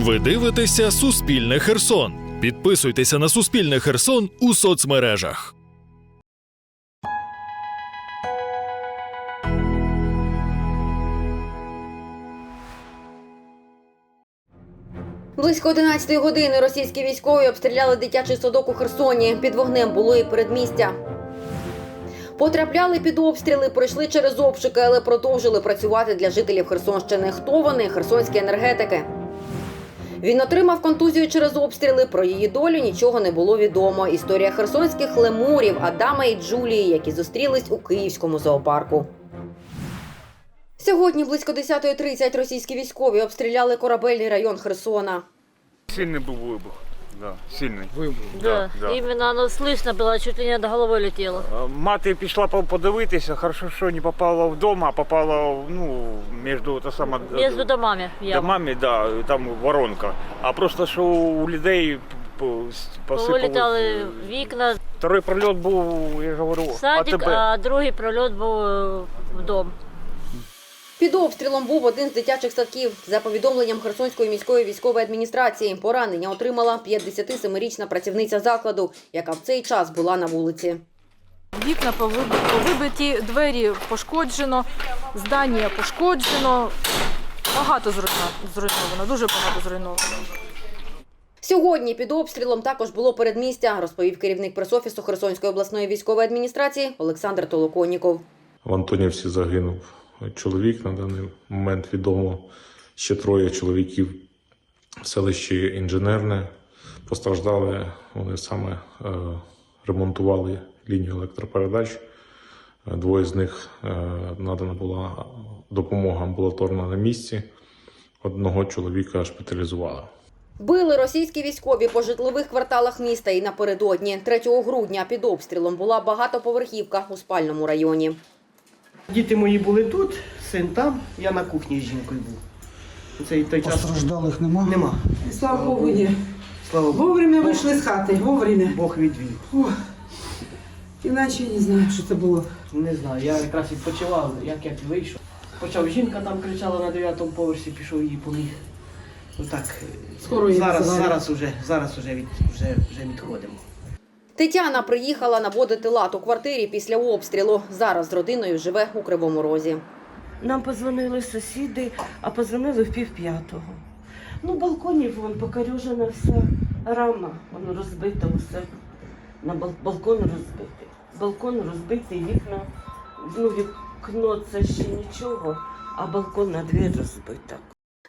Ви дивитеся Суспільне Херсон. Підписуйтеся на Суспільне Херсон у соцмережах. Близько 11 години російські військові обстріляли дитячий садок у Херсоні. Під вогнем було і передмістя. Потрапляли під обстріли, пройшли через обшуки, але продовжили працювати для жителів Херсонщини. Хто вони? Херсонські енергетики. Він отримав контузію через обстріли. Про її долю нічого не було відомо. Історія херсонських лемурів Адама і Джулії, які зустрілись у київському зоопарку. Сьогодні близько 10.30 російські військові обстріляли корабельний район Херсона. Сильный был выбух. Да, сильний. Да, да. именно оно слышно было, чуть ли не до голови летело. Е, Мати пішла по- подивитися, хорошо, що не попала вдома, а попала ну, між та сама Между домами яма. домами, да, там воронка. А просто що у людей п- посипали. Повилітали вікна, Второй прольот був, я говорю, садик, АТБ. а другий прольот був е, в дом. Під обстрілом був один з дитячих садків. За повідомленням Херсонської міської військової адміністрації, поранення отримала 57-річна працівниця закладу, яка в цей час була на вулиці. Вікна повиб- повибиті, двері пошкоджено, здання пошкоджено. Багато зруйна- зруйновано, дуже багато зруйновано. Сьогодні під обстрілом також було передмістя, розповів керівник пресофісу Херсонської обласної військової адміністрації Олександр Толоконніков. В Антонівці загинув чоловік. На даний момент відомо ще троє чоловіків в селищі Інженерне. Постраждали вони саме е, ремонтували лінію електропередач. Е, Двоє з них е, надана була допомога амбулаторна на місці. Одного чоловіка шпиталізували. Били російські військові по житлових кварталах міста і напередодні. 3 грудня під обстрілом була багатоповерхівка у спальному районі. Діти мої були тут, син там, я на кухні з жінкою був. У Цей той час Постраждалих нема? нема. Слава Богу, є. Слава Богу, Вовремя вийшли з хати, вовремя. Бог відвів. Ох. Іначе я не знаю, що це було. Не знаю, я якраз відпочивав, як я вийшов. Почав жінка там кричала на дев'ятому поверсі, пішов її поміг. Отак. Скоро її зараз, зараз уже, зараз уже, від, вже, вже відходимо. Тетяна приїхала наводити лад у квартирі після обстрілу. Зараз з родиною живе у Кривому Розі. Нам позвонили сусіди, а позвонили в пів п'ятого. Ну, балконів вон покорюжена вся рама, воно розбите усе. На бал- балкон розбитий. Балкон розбитий, вікна, ну вікно це ще нічого, а балкон на двір розбита.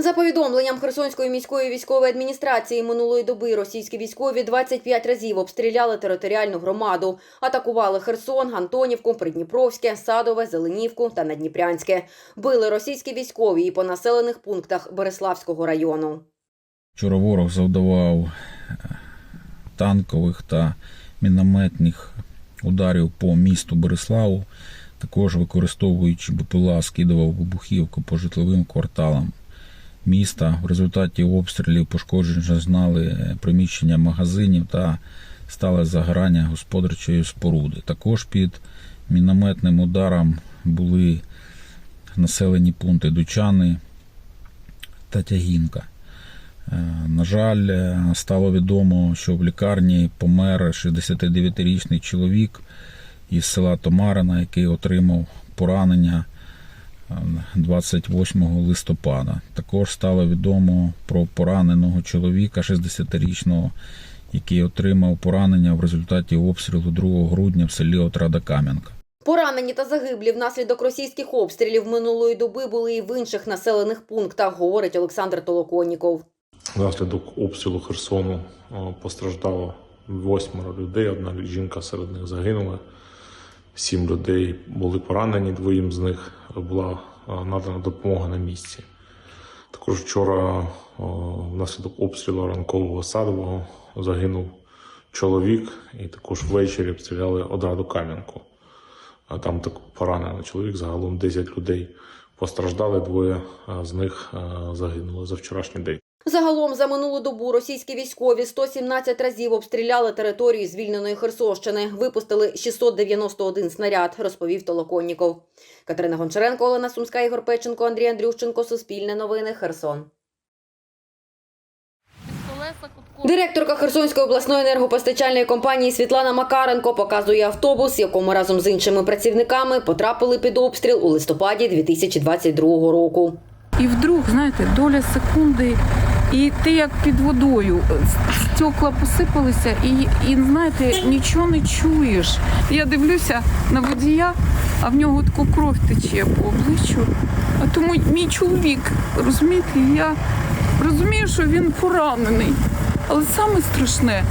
За повідомленням Херсонської міської військової адміністрації минулої доби російські військові 25 разів обстріляли територіальну громаду, атакували Херсон, Антонівку, Придніпровське, Садове, Зеленівку та Надніпрянське. Били російські військові і по населених пунктах Береславського району. Вчора ворог завдавав е, танкових та мінометних ударів по місту Береславу. Також використовуючи БПЛА, скидував вибухівку по житловим кварталам міста. В результаті обстрілів пошкоджень зазнали е, приміщення магазинів та стале загорання господарчої споруди. Також під мінометним ударом були населені пункти Дучани та Тягінка. Е, На жаль, е, стало відомо, що в лікарні помер 69-річний чоловік із села Томарина, який отримав поранення 28 листопада. Також стало відомо про пораненого чоловіка 60-річного, який отримав поранення в результаті обстрілу 2 грудня в селі Отрада Кам'янка. Поранені та загиблі внаслідок російських обстрілів минулої доби були і в інших населених пунктах, говорить Олександр Толоконніков. Внаслідок обстрілу Херсону е, постраждало восьмеро людей. Одна жінка серед них загинула. Сім людей були поранені. Двоїм з них була е, надана допомога на місці. Також вчора е, внаслідок обстрілу ранкового садового загинув чоловік, і також ввечері обстріляли одраду Кам'янку. А Там так поранений чоловік. Загалом 10 людей постраждали. Двоє е, з них е, загинули за вчорашній день. Загалом за минулу добу російські військові 117 разів обстріляли територію звільненої Херсонщини. Випустили 691 снаряд, розповів Толоконніков. Катерина Гончаренко, Олена Сумська, Ігор Печенко, Андрій Андрющенко. Суспільне новини. Херсон. Директорка Херсонської обласної енергопостачальної компанії Світлана Макаренко показує автобус, якому разом з іншими працівниками потрапили під обстріл у листопаді 2022 року. І вдруг, знаєте, доля секунди, і ти як під водою. Стекла посипалися, і, і знаєте, нічого не чуєш. Я дивлюся на водія, а в нього таку кров тече по обличчю. А тому мій чоловік, розумієте, я розумію, що він поранений. Але саме страшне,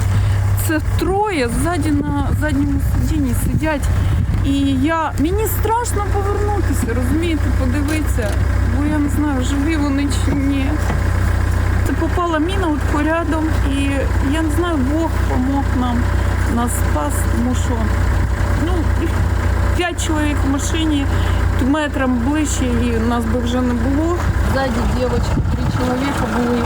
це троє ззаді на задньому сидінні сидять. І я мені страшно повернутися, розумієте, подивитися, бо я не знаю, живі вони чи ні. Попала міна от порядом, і я не знаю, Бог помог нам нас спас, тому що ну, п'ять чоловік в машині, метром ближче, і нас би вже не було. Ззаді дівчатки, три чоловіка були.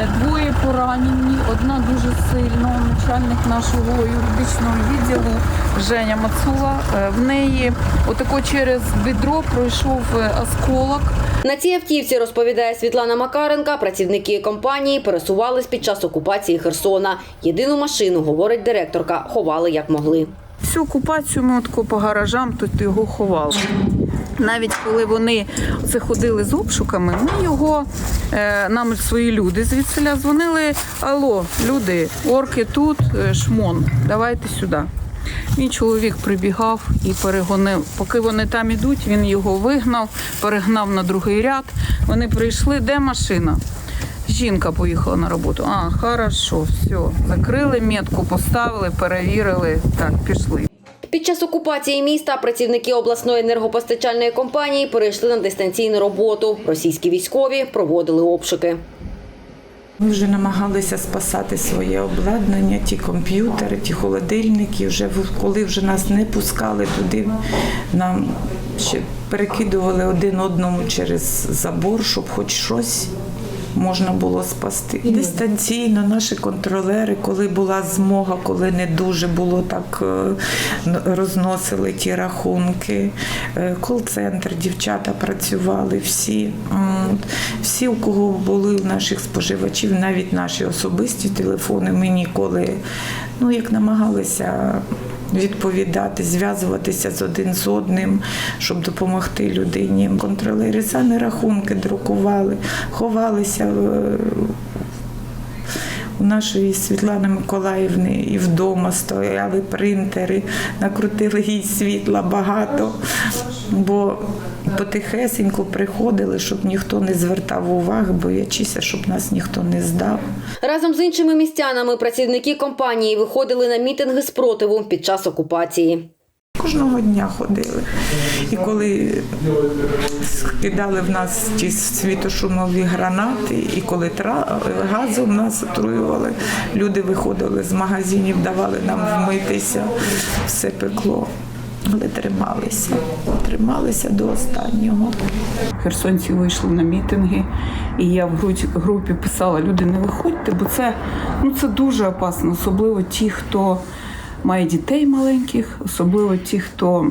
Е, Двоє поранені, одна дуже сильно, начальник нашого юридичного відділу Женя Мацула. Е, В неї отако через бедро пройшов е, осколок. На цій автівці, розповідає Світлана Макаренка, працівники компанії пересувались під час окупації Херсона. Єдину машину, говорить директорка, ховали як могли. Всю окупацію ми отко по гаражам тут його ховали. Навіть коли вони це ходили з обшуками, ми його е, нам свої люди звідсиля дзвонили. Алло, люди, орки тут, е, шмон, давайте сюди. Мій чоловік прибігав і перегонив. Поки вони там ідуть, він його вигнав, перегнав на другий ряд. Вони прийшли, де машина? Жінка поїхала на роботу. А, хорошо, все. Закрили метку, поставили, перевірили. Так, пішли. Під час окупації міста працівники обласної енергопостачальної компанії перейшли на дистанційну роботу. Російські військові проводили обшуки. Ми вже намагалися спасати своє обладнання, ті комп'ютери, ті холодильники. Вже коли вже нас не пускали туди, нам ще перекидували один одному через забор, щоб хоч щось. Можна було спасти дистанційно. Наші контролери, коли була змога, коли не дуже було так е, розносили ті рахунки. Е, Кол-центр, дівчата працювали всі. Всі, у кого були у наших споживачів, навіть наші особисті телефони, ми ніколи ну як намагалися відповідати, зв'язуватися з один з одним, щоб допомогти людині. Контролери самі рахунки друкували, ховалися е, у нашої Світлани Миколаївни і вдома стояли принтери, накрутили їй світла багато, бо потихесеньку приходили, щоб ніхто не звертав уваги, боячися, щоб нас ніхто не здав. Разом з іншими містянами працівники компанії виходили на мітинги спротиву під час окупації. Кожного дня ходили. І коли скидали в нас ті світошумові гранати, і коли газом нас отруювали, люди виходили з магазинів, давали нам вмитися, все пекло. Але трималися, трималися до останнього. Херсонці вийшли на мітинги, і я в групі писала: люди, не виходьте, бо це, ну, це дуже опасно, особливо ті, хто має дітей маленьких, особливо ті, хто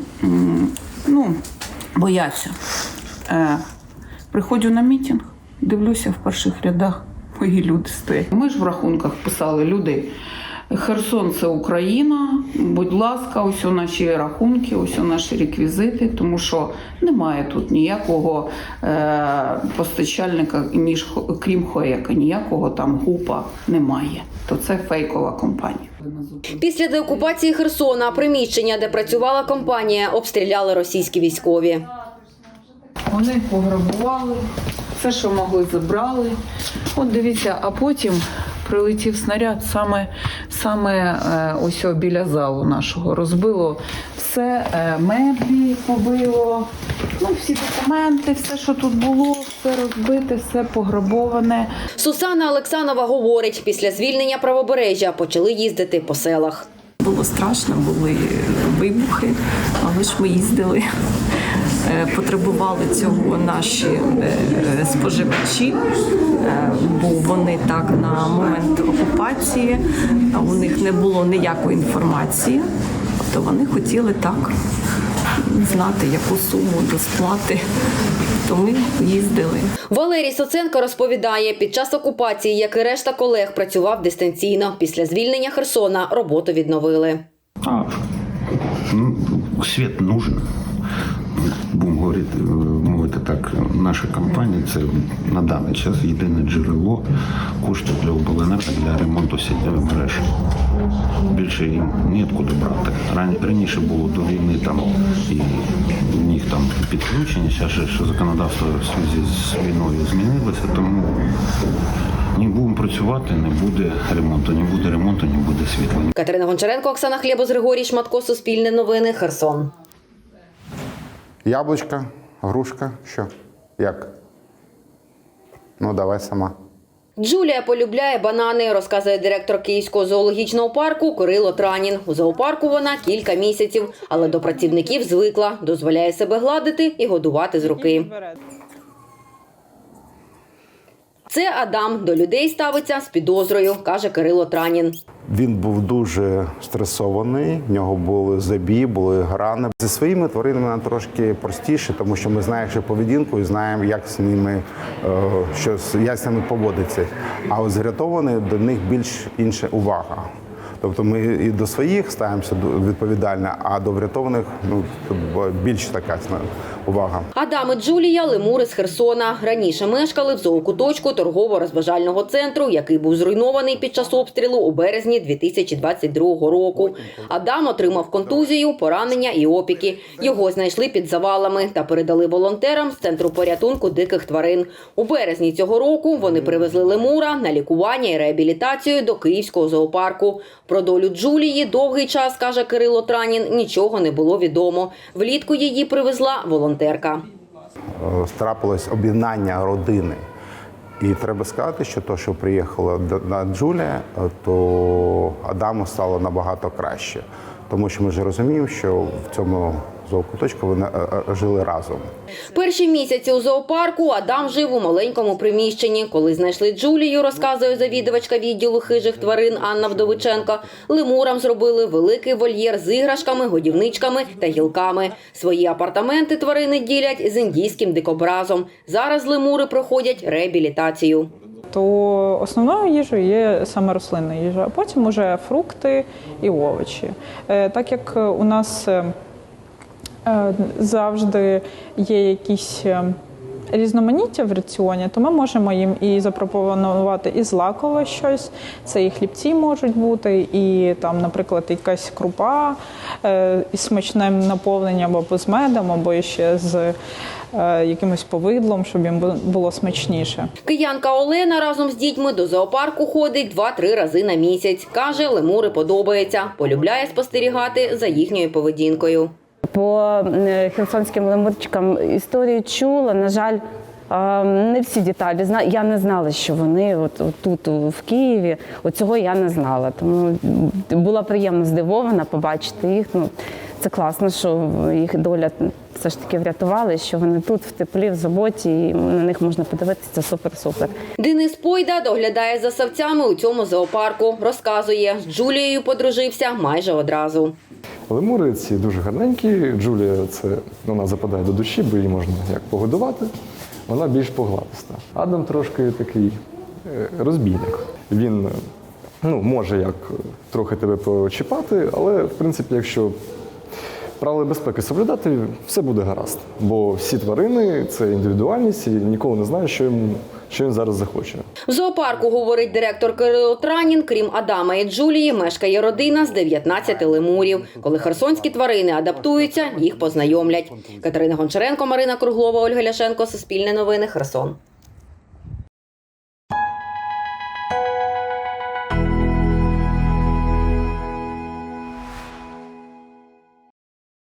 ну, бояться. Е, приходжу на мітинг, дивлюся в перших рядах, мої люди стоять. Ми ж в рахунках писали люди. Херсон це Україна. Будь ласка, ось у наші рахунки, ось у наші реквізити, тому що немає тут ніякого е, постачальника, ніж крім Хоека, ніякого там гупа немає. То це фейкова компанія. Після деокупації Херсона приміщення, де працювала компанія, обстріляли російські військові. Вони пограбували, все, що могли, забрали. От дивіться, а потім прилетів снаряд саме, саме е, ось біля залу нашого. Розбило все, е, меблі побило, ну, всі документи, все, що тут було, все розбите, все пограбоване. Сусана Олексанова говорить, після звільнення правобережжя почали їздити по селах. Було страшно, були вибухи, але ж ми їздили. Е, Потребували цього наші е, споживачі, е, бо вони так на момент окупації у них не було ніякої інформації. Тобто вони хотіли так знати, яку суму до сплати то ми їздили. Валерій Соценко розповідає, під час окупації, як і решта колег, працював дистанційно. Після звільнення Херсона роботу відновили. А, ну, світ нужен. Будемо говорити, е, мовити так, наша компанія це на даний час єдине джерело коштів для обленерго для ремонту сітєвих мереж. Більше їм ніоткуди брати. Раніше було до війни там і в них там підключення, зараз же законодавство в зв'язку з війною змінилося, тому не будемо працювати, не буде ремонту, не буде ремонту, не буде світла. Катерина Гончаренко, Оксана Хлєбус, Григорій Шматко, Суспільне новини, Херсон. Яблучка, грушка, що? Як? Ну, давай сама. Джулія полюбляє банани, розказує директор Київського зоологічного парку Кирило Транін. У зоопарку вона кілька місяців, але до працівників звикла, дозволяє себе гладити і годувати з руки. Це Адам до людей ставиться з підозрою, каже Кирило Транін. Він був дуже стресований, в нього були забій, були грани. Зі своїми тваринами нам трошки простіше, тому що ми знаємо що поведінку і знаємо, як з ними е, що як з ними поводиться. А от з врятованих до них більш інша увага. Тобто ми і до своїх ставимося відповідально, а до врятованих ну більш така увага. Адам Джулія лемури з Херсона. Раніше мешкали в зоокуточку торгово-розважального центру, який був зруйнований під час обстрілу у березні 2022 року. Адам отримав контузію, поранення і опіки. Його знайшли під завалами та передали волонтерам з центру порятунку диких тварин. У березні цього року вони привезли лемура на лікування і реабілітацію до Київського зоопарку. Про долю Джулії довгий час, каже Кирило Транін, нічого не було відомо. Влітку її привезла волонтерка. Страпилось об'єднання родини. І треба сказати, що то, що приїхала на Джулія, е, то Адаму стало набагато краще. Тому що ми ж розуміємо, що в цьому зоокуточку вони е, е, жили разом. Перші місяці у зоопарку Адам жив у маленькому приміщенні. Коли знайшли Джулію, розказує завідувачка відділу хижих тварин Анна Вдовиченко, лемурам зробили великий вольєр з іграшками, годівничками та гілками. Свої апартаменти тварини ділять з індійським дикобразом. Зараз лемури проходять реабілітацію. то основною їжею є саме рослинна їжа, а потім уже фрукти і овочі. Е, Так як у нас завжди є якісь е, різноманіття в раціоні, то ми можемо їм і запропонувати і злакове щось. Це і хлібці можуть бути, і там, наприклад, якась крупа е, із смачним наповненням або з медом, або ще з е, якимось повидлом, щоб їм було смачніше. Киянка Олена разом з дітьми до зоопарку ходить 2-3 рази на місяць. Каже, лемури подобається, полюбляє спостерігати за їхньою поведінкою. По е, херсонським лемурчикам історію чула. На жаль, не всі деталі. Я не знала, що вони от, от тут в Києві. Оцього я не знала. Тому була приємно здивована побачити їх. Ну, це класно, що їх доля все ж таки врятували, що вони тут в теплі, в заботі, і на них можна подивитися. Супер-супер. Денис Пойда доглядає за савцями у цьому зоопарку. Розказує, з Джулією подружився майже одразу. Лемури ці дуже гарненькі. Джулія це вона западає до душі, бо її можна як погодувати. Вона більш поглависта. Адам трошки такий е, розбійник. Він е, ну, може як трохи тебе почіпати, але в принципі, якщо правила безпеки соблюдати, все буде гаразд. Бо всі тварини це індивідуальність, і ніколи не знаєш, що їм що він зараз захоче. В зоопарку, говорить директор Кирило Транін, крім Адама і Джулії, мешкає родина з 19 лемурів. Коли херсонські тварини адаптуються, їх познайомлять. Катерина Гончаренко, Марина Круглова, Ольга Ляшенко, Суспільне новини, Херсон.